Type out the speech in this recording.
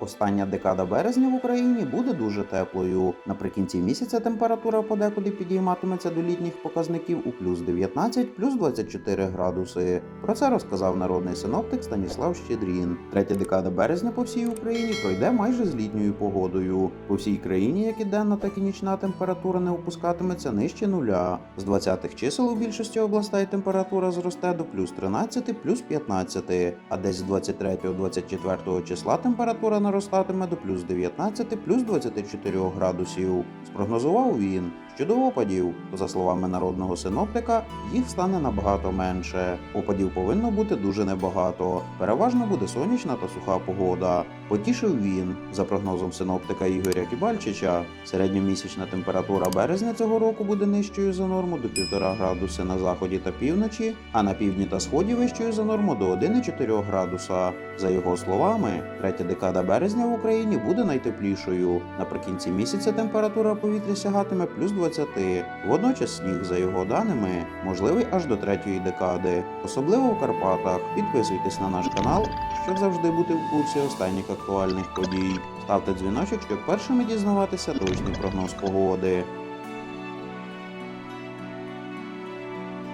Остання декада березня в Україні буде дуже теплою. Наприкінці місяця температура подекуди підійматиметься до літніх показників у плюс 19, плюс 24 градуси. Про це розказав народний синоптик Станіслав Щедрін. Третя декада березня по всій Україні пройде майже з літньою погодою. По всій країні як і денна, так і нічна температура не опускатиметься нижче нуля. З 20-х чисел у більшості областей температура зросте до плюс 13, плюс 15, а десь з 23-24 числа температура наростатиме до плюс 19, плюс 24 градусів. Спрогнозував він, що до опадів, за словами народного синоптика, їх стане набагато менше. Опадів повинно бути дуже небагато. Переважно буде сонячна та суха погода. Потішив він, за прогнозом синоптика Ігоря Кібальчича, середньомісячна температура березня цього року буде нижчою за норму до 1,5 градуси на заході та півночі, а на півдні та сході вищою за норму до 1,4 градуса. За його словами, третя декада березня в Україні буде найтеплішою. Наприкінці місяця температура повітря сягатиме плюс 20. Водночас сніг, за його даними, можливий аж до третьої декади, особливо в Карпатах. Підписуйтесь на наш канал, щоб завжди бути в курсі останніх актуальних подій. Ставте дзвіночок, щоб першими дізнаватися точний прогноз погоди.